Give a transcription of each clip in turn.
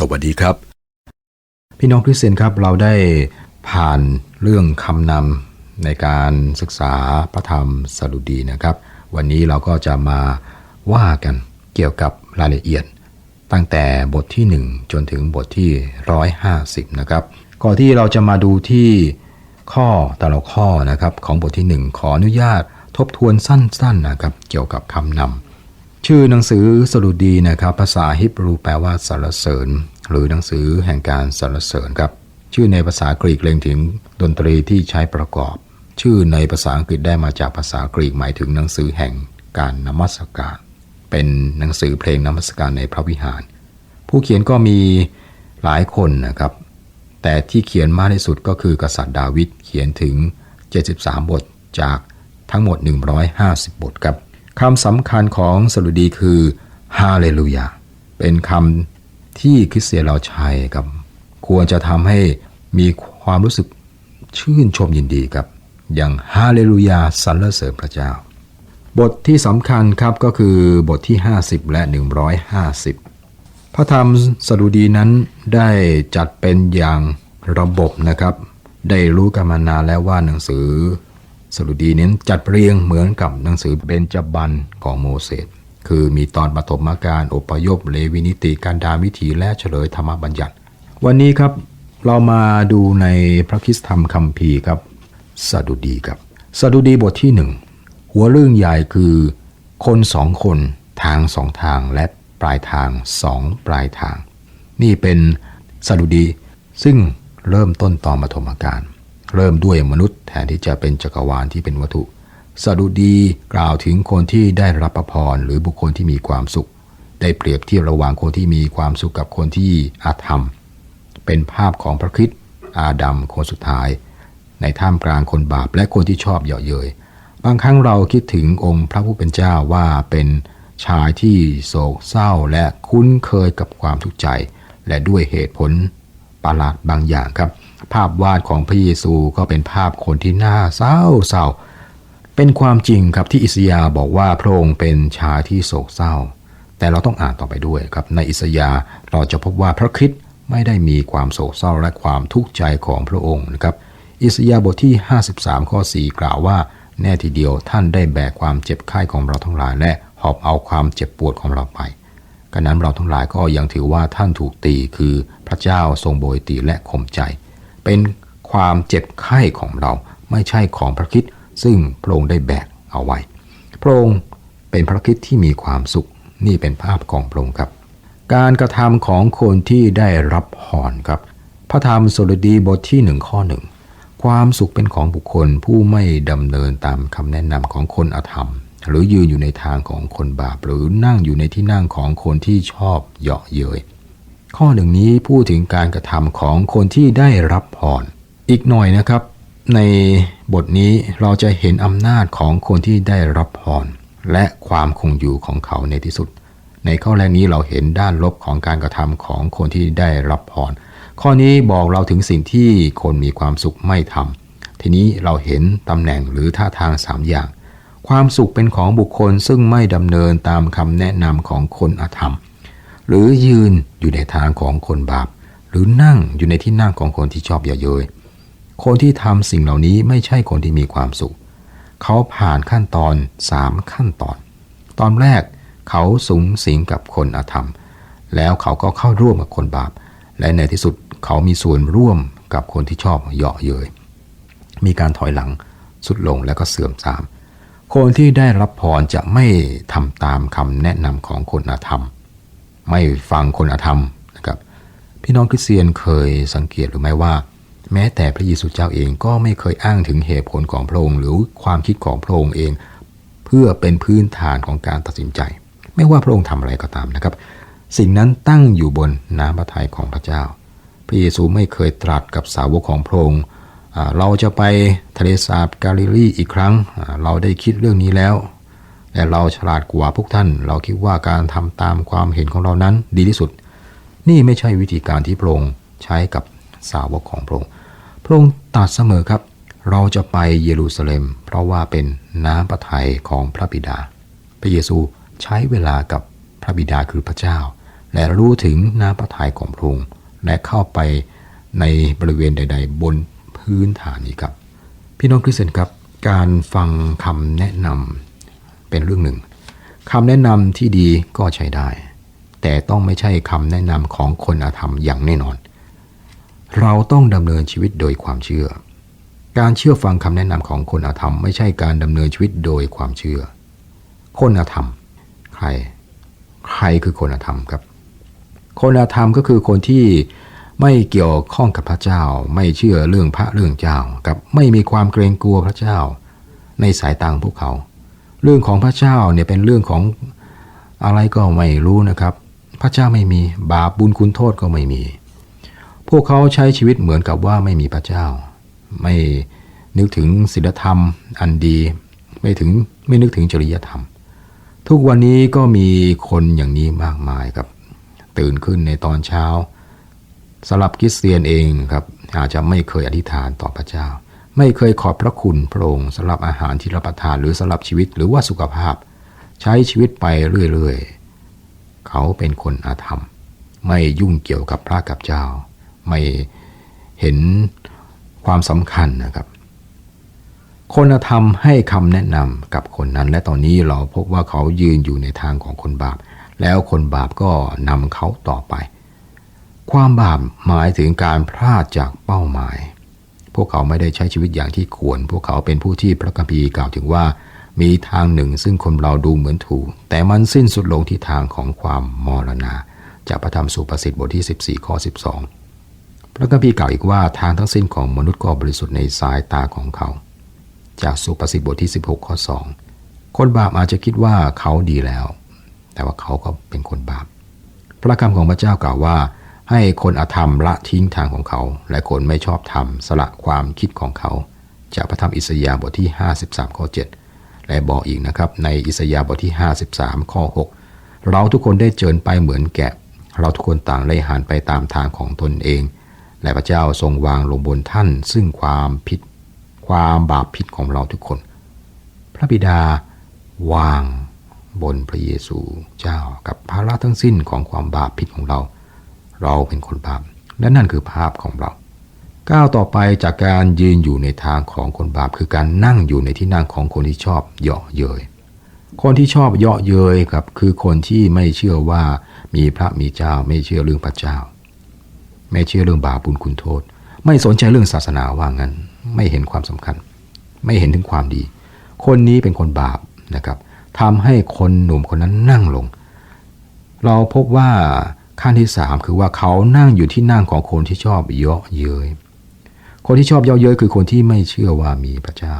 สวัสดีครับ พี่น้องคริสเตียนครับเราได้ผ่านเรื่องคำนำในการศึกษาพระธรรมสดุดีนะครับ วันนี้เราก็จะมาว่ากันเกี่ยวกับรายละเอียด ตั้งแต่บทที่ 1 จนถึงบทที่ 150 นะครับ ก่อนที่เราจะมาดูที่ข้อแต่ละข้อนะครับของบทที่ 1 ขออนุญาตทบทวนสั้นๆนะครับ เกี่ยวกับคำนำ ชื่อหนังสือสดุดีนะครับ ภาษาฮิบรูแปลว่าสรรเสริญ หรือหนังสือแห่งการสรรเสริญครับ ชื่อในภาษากรีกเล็งถึงดนตรีที่ใช้ประกอบ ชื่อในภาษาอังกฤษได้มาจากภาษากรีกหมายถึงหนังสือแห่งการนมัสการ เป็นหนังสือเพลงนมัสการในพระวิหาร ผู้เขียนก็มีหลายคนนะครับ แต่ที่เขียนมากที่สุดก็คือกษัตริย์ดาวิดเขียนถึง 73 บทจากทั้งหมด 150 บทครับ คำสำคัญของสดุดีคือฮาเลลูยาเป็นคำที่คริสเตียนเราใช้ครับ ควรจะทำให้มีความรู้สึกชื่นชมยินดีครับ อย่างฮาเลลูยาสรรเสริญพระเจ้า บทที่สำคัญครับก็คือบทที่ 50 และ 150 พระธรรมสดุดีนั้นได้จัดเป็นอย่างระบบนะครับ ได้รู้กันมานานแล้วว่าหนังสือ สดุดีนี้จัดเรียงเหมือนกับหนังสือเบญจบันของโมเสสคือมีตอนปฐมกาลอพยพเลวินิติการดาวิถีและเฉลยธรรมบัญญัติ วันนี้ครับเรามาดูในพระคิสธรรมคัมภีร์ครับสดุดีครับสดุดีบทที่หนึ่งหัวเรื่องใหญ่คือ คนสองคนทางสองทางและปลายทางสองปลายทาง นี่เป็นสดุดี ซึ่งเริ่มต้นตอนปฐมกาล เริ่มด้วยมนุษย์แทนที่จะเป็นจักรวาลที่เป็นวัตถุสดุดีกล่าวถึงคนที่ได้รับประพรหรือบุคคลที่มีความสุข ได้เปรียบเทียบระหว่างคนที่มีความสุขกับคนที่อาธรรม เป็นภาพของพระคริสต์อาดัมคนสุดท้าย ในท่ามกลางคนบาปและคนที่ชอบเยาะเย้ยบางครั้งเราคิดถึงองค์พระผู้เป็นเจ้าว่าเป็นชายที่โศกเศร้าและคุ้นเคยกับความทุกข์ใจ และด้วยเหตุผลประหลาดบางอย่างครับ ภาพวาดของพระเยซูก็เป็นภาพคนที่น่าเศร้าเศร้า เป็นความจริงครับที่อิสยาบอกว่าพระองค์เป็นชายที่โศกเศร้า แต่เราต้องอ่านต่อไปด้วยครับในอิสยาเราจะพบว่าพระคริสต์ไม่ได้มีความโศกเศร้าและความทุกข์ใจของพระองค์นะครับ อิสยาบทที่ 53 ข้อ 4 กล่าวว่า แน่ทีเดียวท่านได้แบกความเจ็บไข้ของเราทั้งหลาย และหอบเอาความเจ็บปวดของเราไปกันนั้นเราทั้งหลายก็ยังถือว่าท่านถูกตีคือพระเจ้าทรงโบยตีและข่มใจ เป็นความเจ็บไข้ของเราไม่ใช่ของพระคริสต์ซึ่งพระองค์ได้แบกเอาไว้ พระองค์เป็นพระคริสต์ที่มีความสุขนี่เป็นภาพของพระองค์ครับ การกระทำของคนที่ได้รับพรครับ พระธรรมสดุดีบทที่หนึ่งข้อหนึ่งความสุขเป็นของบุคคลผู้ไม่ดำเนินตามคำแนะนำของคนอธรรม หรือยืนอยู่ในทางของคนบาป หรือนั่งอยู่ในที่นั่งของคนที่ชอบเหยาะเย้ย ข้อหนึ่งนี้พูดถึงการกระทำของคนที่ได้รับพรอีกหน่อยนะครับ ในบทนี้เราจะเห็นอำนาจของคนที่ได้รับพรและความคงอยู่ของเขาในที่สุด ในข้อแรกนี้เราเห็นด้านลบของการกระทำของคนที่ได้รับพรข้อนี้บอกเราถึงสิ่งที่คนมีความสุขไม่ทำทีนี้เราเห็นตำแหน่งหรือท่าทางสามอย่าง ความสุขเป็นของบุคคลซึ่งไม่ดำเนินตามคำแนะนำของคนอธรรม หรือยืนอยู่ในทางของคนบาป หรือนั่งอยู่ในที่นั่งของคนที่ชอบเยาะเย้ยคนที่ทำสิ่งเหล่านี้ไม่ใช่คนที่มีความสุข เขาผ่านขั้นตอนสามขั้นตอน ตอนแรกเขาสูงสิงกับคนอธรรม แล้วเขาก็เข้าร่วมกับคนบาป และในที่สุดเขามีส่วนร่วมกับคนที่ชอบเยาะเย้ยมีการถอยหลังสุดลงแล้วก็เสื่อมทราม คนที่ได้รับพรจะไม่ทำตามคำแนะนำของคนอธรรม ไม่ฟังคนอธรรมนะครับพี่น้องคริสเตียนเคยสังเกตหรือไม่ว่า แม้แต่พระเยซูเจ้าเองก็ไม่เคยอ้างถึงเหตุผลของพระองค์หรือความคิดของพระองค์เอง เพื่อเป็นพื้นฐานของการตัดสินใจ ไม่ว่าพระองค์ทำอะไรก็ตามนะครับ สิ่งนั้นตั้งอยู่บนน้ำพระทัยของพระเจ้า พระเยซูไม่เคยตรัสกับสาวกของพระองค์เราจะไปทะเลสาบกาลิลีอีกครั้ง เราได้คิดเรื่องนี้แล้ว และเราฉลาดกว่าพวกท่าน เราคิดว่าการทำตามความเห็นของเรานั้นดีที่สุด นี่ไม่ใช่วิธีการที่พระองค์ใช้กับสาวกของพระองค์ พระองค์ตรัสเสมอครับ เราจะไปเยรูซาเล็ม เพราะว่าเป็นน้ำพระทัยของพระบิดา พระเยซูใช้เวลากับพระบิดาคือพระเจ้า และรู้ถึงน้ำพระทัยของพระองค์ และเข้าไปในบริเวณใด ๆ บนพื้นฐานนี้ครับ พี่น้องคริสเตียนครับ การฟังคำแนะนำ เป็นเรื่องหนึ่งคำแนะนำที่ดีก็ใช้ได้ แต่ต้องไม่ใช่คำแนะนำของคนอาธรรมอย่างแน่นอน เราต้องดำเนินชีวิตโดยความเชื่อ การเชื่อฟังคำแนะนำของคนอาธรรม ไม่ใช่การดำเนินชีวิตโดยความเชื่อ คนอาธรรม ใคร ใครคือคนอาธรรมครับ คนอาธรรมก็คือคนที่ไม่เกี่ยวข้องกับพระเจ้า ไม่เชื่อเรื่องพระเรื่องเจ้า กับไม่มีความเกรงกลัวพระเจ้า ในสายตาของพวกเขา เรื่องของพระเจ้าเนี่ยเป็นเรื่องของอะไรก็ไม่รู้นะครับ พระเจ้าไม่มีบาปบุญคุณโทษก็ไม่มี พวกเขาใช้ชีวิตเหมือนกับว่าไม่มีพระเจ้า ไม่นึกถึงศีลธรรมอันดี ไม่ถึงไม่นึกถึงจริยธรรม ทุกวันนี้ก็มีคนอย่างนี้มากมายครับ ตื่นขึ้นในตอนเช้าสำหรับคริสเตียนเองครับอาจจะไม่เคยอธิษฐานต่อพระเจ้า ไม่เคยขอบพระคุณพระองค์สำหรับอาหารที่รับประทานหรือสำหรับชีวิตหรือว่าสุขภาพ ใช้ชีวิตไปเรื่อยๆ เขาเป็นคนอาธรรม ไม่ยุ่งเกี่ยวกับพระกับเจ้า ไม่เห็นความสำคัญนะครับคนธรรมให้คำแนะนำกับคนนั้น และตอนนี้เราพบว่าเขายืนอยู่ในทางของคนบาป แล้วคนบาปก็นำเขาต่อไป ความบาปหมายถึงการพลาดจากเป้าหมาย พวกเขาไม่ได้ใช้ชีวิตอย่างที่ควร พวกเขาเป็นผู้ที่พระคัมภีร์กล่าวถึงว่า มีทางหนึ่งซึ่งคนเราดูเหมือนถูก แต่มันสิ้นสุดลงที่ทางของความมรณา จากพระธรรมสุภาษิตบทที่ 14 ข้อ 12 พระคัมภีร์กล่าวอีกว่าทางทั้งสิ้นของมนุษย์ก็บริสุทธิ์ในสายตาของเขา จากสุภาษิตบทที่ 16 ข้อ 2 คนบาปอาจจะคิดว่าเขาดีแล้ว แต่ว่าเขาก็เป็นคนบาป พระคำของพระเจ้ากล่าวว่า ให้คนอธรรมละทิ้งทางของเขา และคนไม่ชอบธรรมสละความคิดของเขา จากพระธรรมอิสยาห์บทที่ 53 ข้อ 7 และบอกอีกนะครับ ในอิสยาห์บทที่ 53 ข้อ 6 เราทุกคนได้เจิญไปเหมือนแกะ เราทุกคนต่างได้หันไปตามทางของตนเอง และพระเจ้าทรงวางลงบนท่าน ซึ่งความผิด ความบาปผิดของเราทุกคน พระบิดาวางบนพระเยซูเจ้ากับภาระทั้งสิ้นของความบาปผิดของเรา เราเป็นคนบาปและนั่นคือภาพของเรา ก้าวต่อไปจากการยืนอยู่ในทางของคนบาป คือการนั่งอยู่ในที่นั่งของคนที่ชอบเยาะเย้ยคนที่ชอบเยาะเย้ยครับคือคนที่ไม่เชื่อว่ามีพระมีเจ้า ไม่เชื่อเรื่องพระเจ้า ไม่เชื่อเรื่องบาปบุญคุณโทษ ไม่สนใจเรื่องศาสนาว่างั้น ไม่เห็นความสำคัญ ไม่เห็นถึงความดี คนนี้เป็นคนบาปนะครับทำให้คนหนุ่มคนนั้นนั่งลง เราพบว่า ขั้นที่สามคือว่าเขานั่งอยู่ที่นั่งของคนที่ชอบเยาะเย้ยคนที่ชอบเยาะเย้ยคือคนที่ไม่เชื่อว่ามีพระเจ้า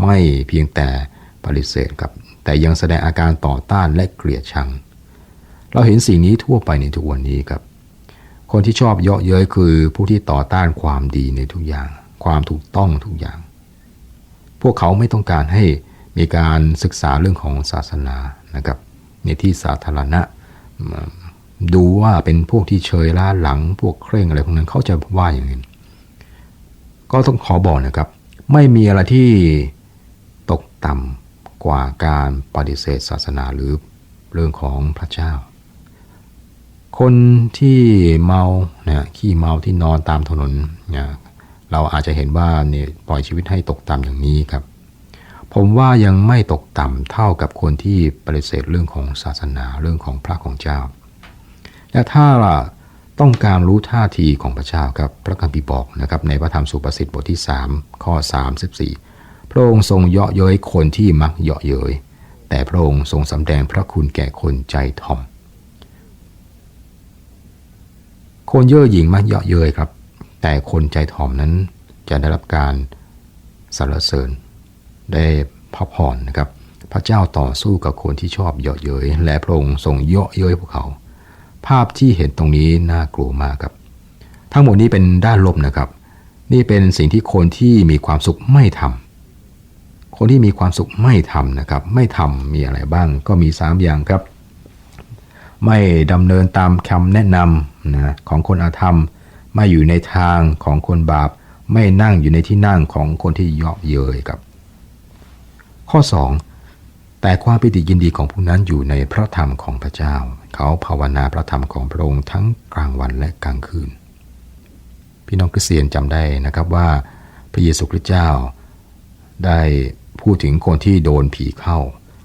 ไม่เพียงแต่ปฏิเสธครับ แต่ยังแสดงอาการต่อต้านและเกลียดชัง เราเห็นสิ่งนี้ทั่วไปในทุกวันนี้ครับ คนที่ชอบเยาะเย้ยคือผู้ที่ต่อต้านความดีในทุกอย่าง ความถูกต้องทุกอย่าง พวกเขาไม่ต้องการให้มีการศึกษาเรื่องของศาสนานะครับ ในที่สาธารณะ ดูว่าเป็นพวกที่เชยล้าหลัง พวกเคร่งอะไรพวกนั้นเขาจะว่าอย่างนี้ก็ต้องขอบอกนะครับ ไม่มีอะไรที่ตกต่ำกว่าการปฏิเสธศาสนาหรือเรื่องของพระเจ้า คนที่เมาเนี่ยขี้เมาที่นอนตามถนนเนี่ยเราอาจจะเห็นว่าเนี่ยปล่อยชีวิตให้ตกต่ำอย่างนี้ครับ ผมว่ายังไม่ตกต่ำเท่ากับคนที่ปฏิเสธเรื่องของศาสนาเรื่องของพระของเจ้า และถ้าต้องการรู้ท่าทีของพระเจ้าครับ พระคัมภีร์บอกนะครับในพระธรรมสุภาษิตบทที่ 3 ข้อ 34 พระองค์ทรงเยาะเย้ยคนที่มักเยาะเย้ยแต่พระองค์ทรงสำแดงพระคุณแก่คนใจถ่อม คนเย่อหยิ่งมักเยาะเย้ยครับ แต่คนใจถ่อมนั้นจะได้รับการสรรเสริญ ได้พักผ่อนนะครับ พระเจ้าต่อสู้กับคนที่ชอบเยาะเย้ยและพระองค์ทรงเยาะเย้ยพวกเขา ภาพที่เห็นตรงนี้น่ากลัวมากครับ ทั้งหมดนี้เป็นด้านลบนะครับ นี่เป็นสิ่งที่คนที่มีความสุขไม่ทำคนที่มีความสุขไม่ทำนะครับ ไม่ทำมีอะไรบ้างก็มี 3 อย่างครับ ไม่ดำเนินตามคำแนะนำนะของคนอาธรรม ไม่อยู่ในทางของคนบาป ไม่นั่งอยู่ในที่นั่งของคนที่เยาะเย้ยครับ ข้อ 2แต่ความปิติยินดีของพวกนั้นอยู่ในพระธรรมของพระเจ้า เขาภาวนาพระธรรมของพระองค์ทั้งกลางวันและกลางคืน พี่น้องคริสเตียนจำได้นะครับว่าพระเยซูคริสต์เจ้า ได้พูดถึงคนที่โดนผีเข้า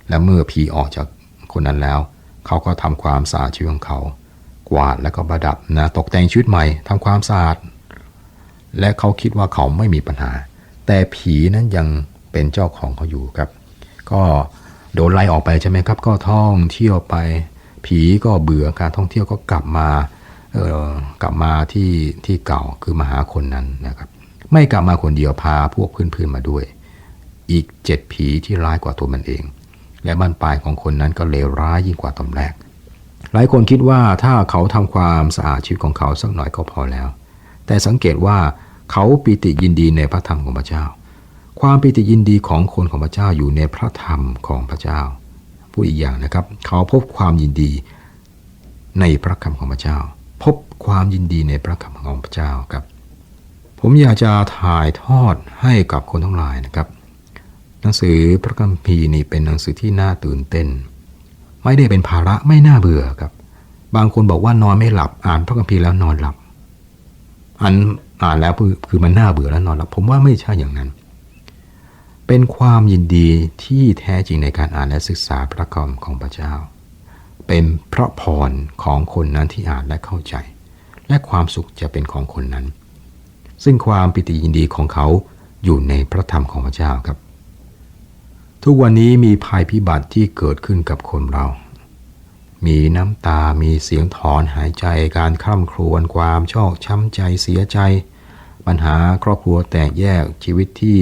และเมื่อผีออกจากคนนั้นแล้ว เขาก็ทำความสะอาดชีวิตของเขา กวาดแล้วก็ประดับนะตกแต่งชีวิตใหม่ทำความสะอาดและเขาคิดว่าเขาไม่มีปัญหา แต่ผีนั้นยังเป็นเจ้าของเขาอยู่ครับ ก็โดนไล่ออกไปใช่ไหมครับ ก็ท่องเที่ยวไป ผีก็เบื่อการท่องเที่ยวก็กลับมาเออกลับมาที่ที่เก่าคือมาหาคนนั้นนะครับไม่กลับมาคนเดียวพาพวกเพื่อนๆมาด้วย อีกเจ็ดผีที่ร้ายกว่าตัวมันเอง และบ้านปลายของคนนั้นก็เลวร้ายยิ่งกว่าตอนแรก หลายคนคิดว่าถ้าเขาทำความสะอาดชีวิตของเขาสักหน่อยก็พอแล้ว แต่สังเกตว่าเขาปิติยินดีในพระธรรมของพระเจ้า ความปิติยินดีของคนของพระเจ้าอยู่ในพระธรรมของพระเจ้า พูดอีกอย่างนะครับ เขาพบความยินดีในพระคำของพระเจ้า พบความยินดีในพระคำของพระเจ้าครับ ผมอยากจะถ่ายทอดให้กับคนทั้งหลายนะครับ หนังสือพระคัมภีร์นี่เป็นหนังสือที่น่าตื่นเต้น ไม่ได้เป็นภาระไม่น่าเบื่อครับ บางคนบอกว่านอนไม่หลับอ่านพระคัมภีร์แล้วนอนหลับอันอ่านแล้วคือคือมันน่าเบื่อแล้วนอนหลับผมว่าไม่ใช่อย่างนั้น เป็นความยินดีที่แท้จริงในการอ่านและศึกษาพระคำของพระเจ้า เป็นพระพรของคนนั้นที่อ่านและเข้าใจ และความสุขจะเป็นของคนนั้น ซึ่งความปิติยินดีของเขาอยู่ในพระธรรมของพระเจ้าครับ ทุกวันนี้มีภัยพิบัติที่เกิดขึ้นกับคนเรา มีน้ำตา มีเสียงถอนหายใจ การคร่ำครวญ ความชอกช้ำใจ เสียใจ ปัญหาครอบครัวแตกแยก ชีวิตที่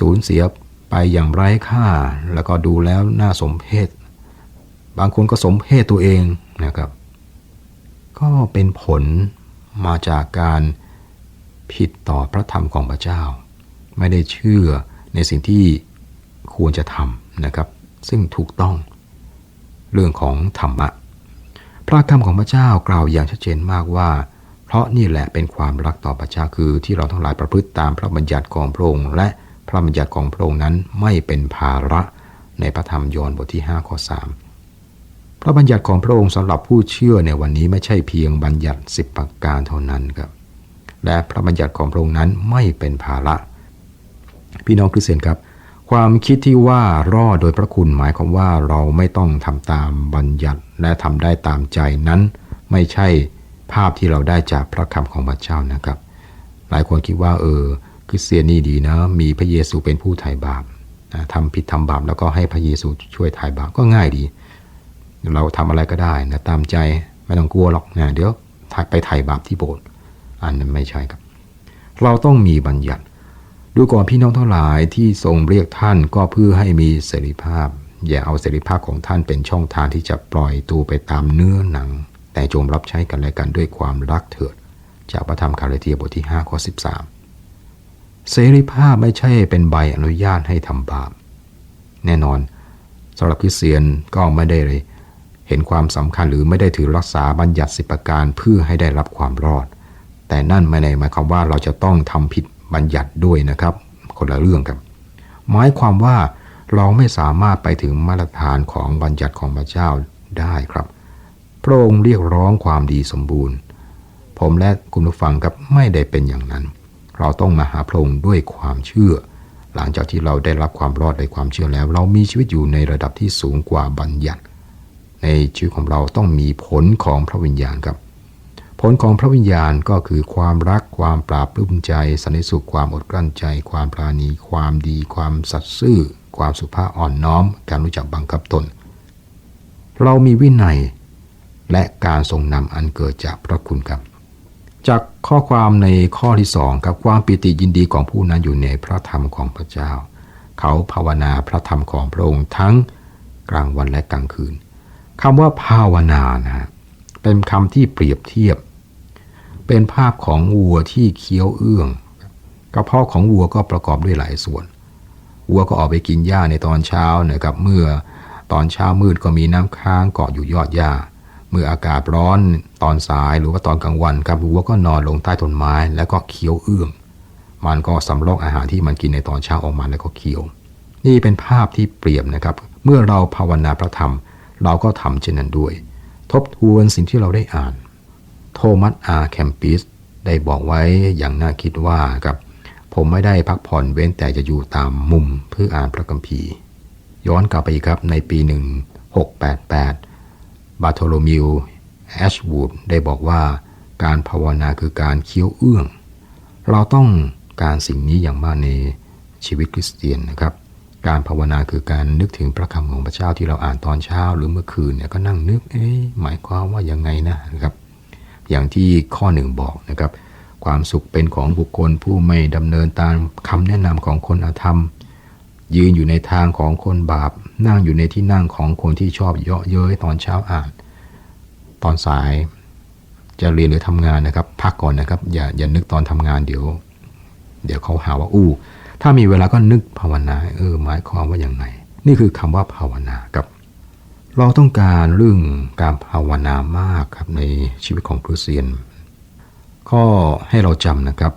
สูญเสียไปอย่างไร้ค่า แล้วก็ดูแล้วน่าสมเพช บางคนก็สมเพศตัวเองนะครับ ก็เป็นผลมาจากการผิดต่อพระธรรมของพระเจ้า ไม่ได้เชื่อในสิ่งที่ควรจะทำนะครับ ซึ่งถูกต้องเรื่องของธรรมะ พระคำของพระเจ้ากล่าวอย่างชัดเจนมากว่า เพราะนี่แหละเป็นความรักต่อพระเจ้าคือที่เราทั้งหลายประพฤติตามพระบัญญัติของพระองค์และ ระบัญญัติของพระองค์นั้นไม่เป็นภาระในพระธรรมยอห์นบทที่5ข้อ3พระบัญญัติของพระองค์สำหรับผู้เชื่อในวันนี้ไม่ใช่เพียงบัญญัติ 10 ประการเท่านั้นครับ และพระบัญญัติของพระองค์นั้นไม่เป็นภาระ พี่น้องคริสเตียนครับ ความคิดที่ว่ารอดโดยพระคุณหมายความว่าเราไม่ต้องทำตามบัญญัติและทำได้ตามใจนั้น ไม่ใช่ภาพที่เราได้จากพระคำของพระเจ้านะครับ หลายคนคิดว่าเออ คริสเตียนนี่ดีนะ มีพระเยซูเป็นผู้ไถ่บาปทำผิดทำบาปแล้วก็ให้พระเยซูช่วยไถ่บาปก็ง่ายดี เราทำอะไรก็ได้นะตามใจไม่ต้องกลัวหรอกนะเดี๋ยวไปไถ่บาปที่โบสถ์อันนั้นไม่ใช่ครับ เราต้องมีบัญญัติดูก่อนพี่น้องทั้งหลายที่ทรงเรียกท่านก็เพื่อให้มีเสรีภาพ อย่าเอาเสรีภาพของท่านเป็นช่องทางที่จะปล่อยตัวไปตามเนื้อหนัง แต่จงรับใช้กันและกันด้วยความรักเถิด จากพระธรรมคาเลเทียบทที่5ข้อ13 เสรีภาพไม่ใช่เป็นใบอนุญาตให้ทำบาป แน่นอนสำหรับคริสเตียนก็ไม่ได้เลยเห็นความสำคัญหรือไม่ได้ถือรักษาบัญญัติสิบประการเพื่อให้ได้รับความรอด แต่นั่นไม่ได้หมายความว่าเราจะต้องทำผิดบัญญัติด้วยนะครับ คนละเรื่องครับ หมายความว่าเราไม่สามารถไปถึงมาตรฐานของบัญญัติของพระเจ้าได้ครับพระองค์เรียกร้องความดีสมบูรณ์ ผมและคุณผู้ฟังครับไม่ได้เป็นอย่างนั้น เราต้องมาหาพระองค์ด้วยความเชื่อ หลังจากที่เราได้รับความรอดในความเชื่อแล้ว เรามีชีวิตอยู่ในระดับที่สูงกว่าบัญญัติ ในชีวิตของเราต้องมีผลของพระวิญญาณครับ ผลของพระวิญญาณก็คือความรักความปราบปลื้มใจสันติสุขความอดกลั้นใจ ความปราณี ความดี ความสัตย์ซื่อ ความสุภาพอ่อนน้อม การรู้จักบังคับตน เรามีวินัยและการทรงนำอันเกิดจากพระคุณครับ จากข้อความในข้อที่สองครับความปิติยินดีของผู้นั้นอยู่ในพระธรรมของพระเจ้า เขาภาวนาพระธรรมของพระองค์ทั้งกลางวันและกลางคืนคำว่าภาวนานะฮะเป็นคำที่เปรียบเทียบ เป็นภาพของวัวที่เคี้ยวเอื้องกระเพาะของวัวก็ประกอบด้วยหลายส่วนวัวก็ออกไปกินหญ้าในตอนเช้านะครับเมื่อตอนเช้ามืดก็มีน้ำค้างเกาะอยู่ยอดหญ้า เมื่ออากาศร้อนตอนสายหรือว่าตอนกลางวันครับวัวก็นอนลงใต้ต้นไม้แล้วก็เคี้ยวเอื้องมันก็สำรอกอาหารที่มันกินในตอนเช้าออกมาแล้วก็เคี้ยว นี่เป็นภาพที่เปรียบนะครับ เมื่อเราภาวนาพระธรรม เราก็ทำเช่นนั้นด้วย ทบทวนสิ่งที่เราได้อ่าน โทมัสอาร์แคมปิสได้บอกไว้อย่างน่าคิดว่าครับผมไม่ได้พักผ่อนเว้นแต่จะอยู่ตามมุมเพื่ออ่านพระคัมภีร์ ย้อนกลับไปอีกครับในปี 1688 บาโทโลมิวแอชวูดได้บอกว่าการภาวนาคือการเคี้ยวเอื้อง เราต้องการสิ่งนี้อย่างมากในชีวิตคริสเตียนนะครับ การภาวนาคือการนึกถึงพระคำของพระเจ้าที่เราอ่านตอนเช้า หรือเมื่อคืนเนี่ยก็นั่งนึกเอ๊ะหมายความว่ายังไงนะนะครับ อย่างที่ข้อหนึ่งบอกนะครับ ความสุขเป็นของบุคคลผู้ไม่ดำเนินตามคำแนะนำของคนอาธรรม ยืนอยู่ในทางของคนบาป นั่งอยู่ในที่นั่งของคนที่ชอบเยาะเย้ยตอนเช้าอ่าน ตอนสายจะเรียนหรือทำงานนะครับ พักก่อนนะครับ อย่าอย่านึกตอนทำงานเดี๋ยว เดี๋ยวเขาหาว่าอู้ ถ้ามีเวลาก็นึกภาวนาเออหมายความว่าอย่างไง นี่คือคำว่าภาวนาครับ เราต้องการเรื่องการภาวนามากครับในชีวิตของคริสเตียน ข้อให้เราจำนะครับ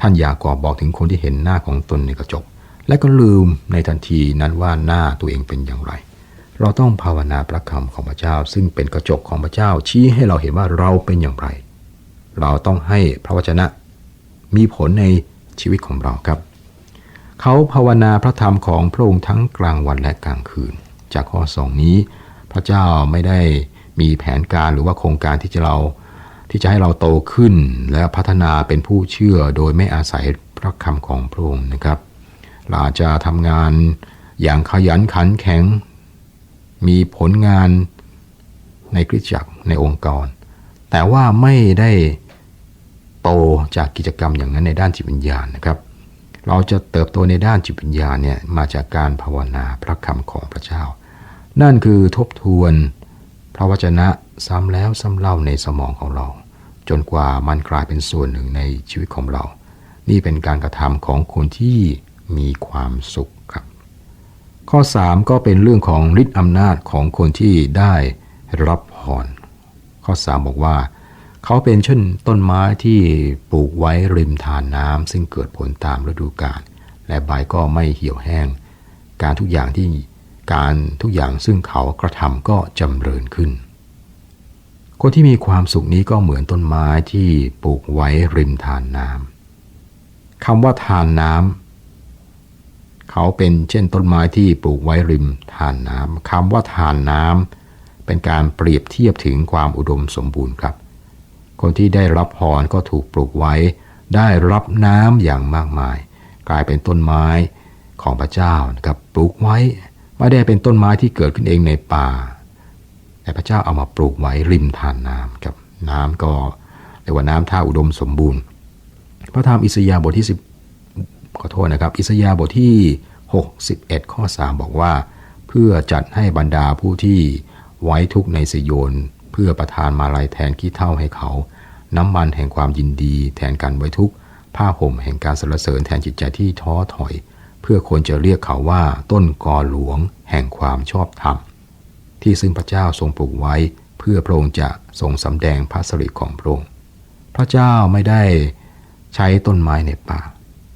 ท่านยากอบบอกถึงคนที่เห็นหน้าของตนในกระจก และก็ลืมในทันทีนั้นว่าหน้าตัวเองเป็นอย่างไร เราต้องภาวนาพระคำของพระเจ้า ซึ่งเป็นกระจกของพระเจ้าชี้ให้เราเห็นว่าเราเป็นอย่างไร เราต้องให้พระวจนะ มีผลในชีวิตของเราครับ เขาภาวนาพระธรรมของพระองค์ทั้งกลางวันและกลางคืน จากข้อสองนี้ พระเจ้าไม่ได้มีแผนการหรือว่าโครงการที่จะเราที่จะให้เราโตขึ้นและพัฒนาเป็นผู้เชื่อโดยไม่อาศัยพระคำของพระองค์นะครับ ราอาจจะทำงานอย่างขยันขันแข็ง มีผลงานในคริสตจักรในองค์กร แต่ว่าไม่ได้โตจากกิจกรรมอย่างนั้นในด้านจิตวิญญาณนะครับ เราจะเติบโตในด้านจิตวิญญาณเนี่ยมาจากการภาวนาพระคำของพระเจ้า นั่นคือทบทวนพระวจนะซ้ำแล้วซ้ำเล่าในสมองของเรา จนกว่ามันกลายเป็นส่วนหนึ่งในชีวิตของเรา นี่เป็นการกระทำของคนที่ มีความสุขครับ ข้อ 3 ก็เป็นเรื่องของฤทธิอำนาจของคนที่ได้รับพรข้อ 3 บอกว่า เขาเป็นเช่นต้นไม้ที่ปลูกไว้ริมทานน้ำซึ่งเกิดผลตามฤดูกาลและใบก็ไม่เหี่ยวแห้ง การทุกอย่างที่การทุกอย่างซึ่งเขากระทำก็จำเริญขึ้น คนที่มีความสุขนี้ก็เหมือนต้นไม้ที่ปลูกไว้ริมทานน้ำคำว่าทานน้ำ เขาเป็นเช่นต้นไม้ที่ปลูกไว้ริมทานน้ำคำว่าทานน้ำเป็นการเปรียบเทียบถึงความอุดมสมบูรณ์ครับ คนที่ได้รับพรก็ถูกปลูกไว้ ได้รับน้ำอย่างมากมาย กลายเป็นต้นไม้ของพระเจ้านะครับปลูกไว้ไม่ได้เป็นต้นไม้ที่เกิดขึ้นเองในป่า แต่พระเจ้าเอามาปลูกไว้ริมทานน้ำครับน้ำก็เรียกว่าน้ำท่าอุดมสมบูรณ์ พระธรรมอิสยาห์บทที่10 ขอโทษนะครับ อิสยาห์บทที่ 61 ข้อ 3 บอกว่า เพื่อจัดให้บรรดาผู้ที่ไว้ทุกข์ในสยนเพื่อประทานมาลัยแทนขี้เท่าให้เขา น้ำมันแห่งความยินดีแทนการไว้ทุกข์ผ้าห่มแห่งการสรรเสริญแทนจิตใจที่ท้อถอย เพื่อคนจะเรียกเขาว่าต้นกอหลวงแห่งความชอบธรรม ที่ซึ่งพระเจ้าทรงปลูกไว้ เพื่อพระองค์จะทรงสำแดงพระสิริของพระองค์พระเจ้าไม่ได้ใช้ต้นไม้ในป่า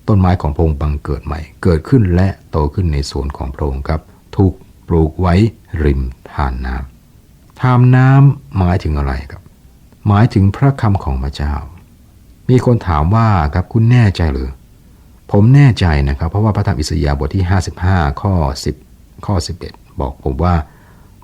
ต้นไม้ของพระองค์บังเกิดใหม่ เกิดขึ้นและโตขึ้นในสวนของพระองค์ครับ ถูกปลูกไว้ริมทานน้ำทานน้ำหมายถึงอะไรครับ หมายถึงพระคำของพระเจ้า มีคนถามว่าครับคุณแน่ใจหรือ ผมแน่ใจนะครับ เพราะว่าพระธรรมอิสยาห์บทที่ 55 ข้อ 10 ข้อ 11 บอกผมว่า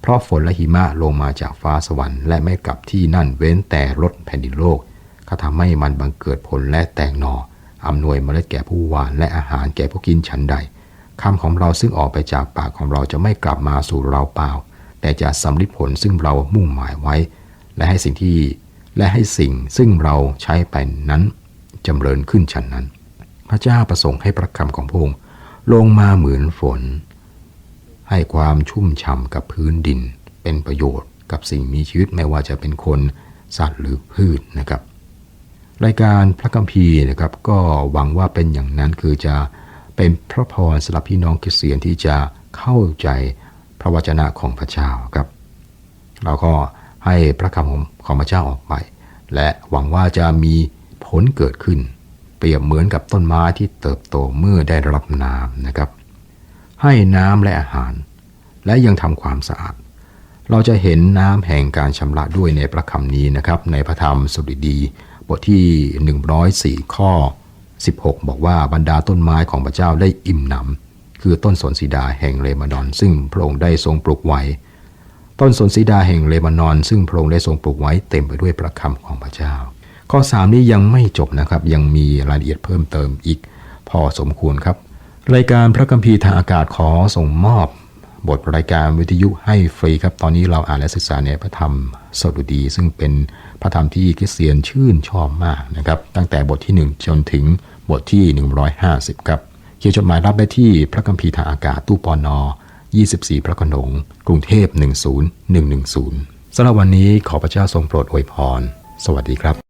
เพราะฝนและหิมะลงมาจากฟ้าสวรรค์และไม่กลับที่นั่นเว้นแต่รถแผ่นดินโลกเขาทำให้มันบังเกิดผลและแตกหนออ อำนวยเมล็ดแก่ผู้หวานและอาหารแก่ผู้กินฉันใดคำของเราซึ่งออกไปจากปากของเราจะไม่กลับมาสู่เราเปล่า แต่จะสำลิดผลซึ่งเรามุ่งหมายไว้ และให้สิ่งที่และให้สิ่งซึ่งเราใช้ไปนั้นจำเริญขึ้นฉันนั้น พระเจ้าประสงค์ให้พระคำของพระองค์ลงมาเหมือนฝน ให้ความชุ่มฉ่ำกับพื้นดิน เป็นประโยชน์กับสิ่งมีชีวิตไม่ว่าจะเป็นคน สัตว์หรือพืชนะครับ รายการพระคัมภีร์นะครับก็หวังว่าเป็นอย่างนั้นคือจะเป็นพระพรสำหรับพี่น้องคริสเตียนที่จะเข้าใจพระวจนะของพระเจ้าครับ เราก็ให้พระคำของของพระเจ้าออกไป และหวังว่าจะมีผลเกิดขึ้น เปรียบเหมือนกับต้นไม้ที่เติบโตเมื่อได้รับน้ำนะครับ ให้น้ำและอาหาร และยังทำความสะอาดเราจะเห็นน้ำแห่งการชำระด้วยในพระคำนี้นะครับ ในพระธรรมสุดีดี บทที่ 104 ข้อ 16 บอกว่าบรรดาต้นไม้ของพระเจ้าได้อิ่มหนำคือต้นสนสีดาแห่งเลบานอน ซึ่งพระองค์ได้ทรงปลูกไว้ ต้นสนสีดาแห่งเลบานอน ซึ่งพระองค์ได้ทรงปลูกไว้เต็มไปด้วยพระคำของพระเจ้า ข้อ 3 นี้ยังไม่จบนะครับ ยังมีรายละเอียดเพิ่มเติมอีก พอสมควรครับ รายการพระคัมภีร์ทางอากาศขอส่งมอบ บทรายการวิทยุให้ฟรีครับ ตอนนี้เราอ่านและศึกษาในพระธรรมสดุดี ซึ่งเป็นพระธรรมที่คริสเตียนชื่นชอบมากนะครับ ตั้งแต่บทที่ 1 จนถึงบทที่ 150 ครับ เขียนจดหมายรับได้ที่พระคัมภีร์ทางอากาศตู้ปอนอ24 พระขนง กรุงเทพ 10110สำหรับวันนี้ขอพระเจ้าทรงโปรดอวยพร สวัสดีครับ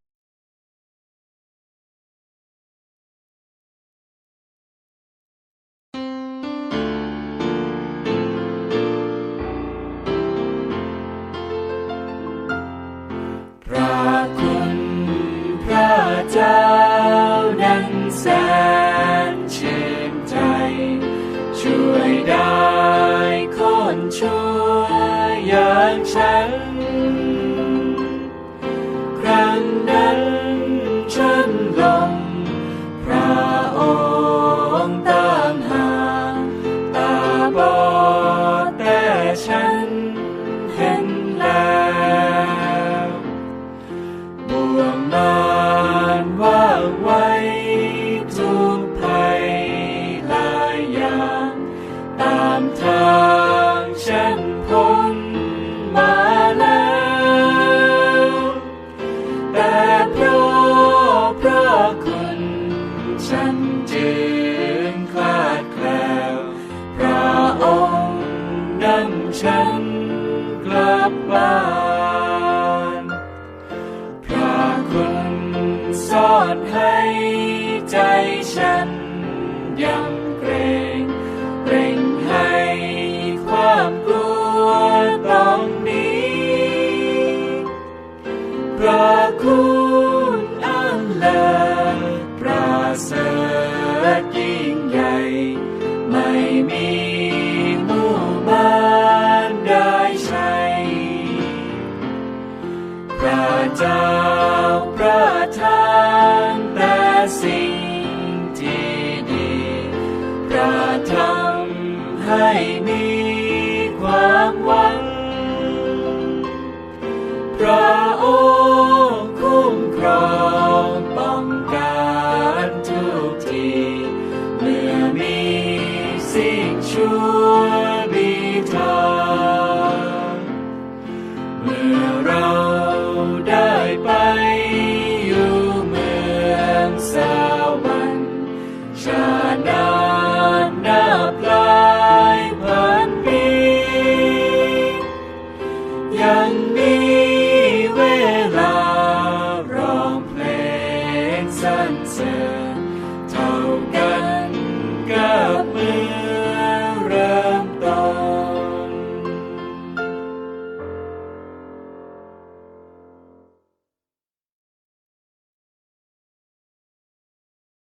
สิ่งชั่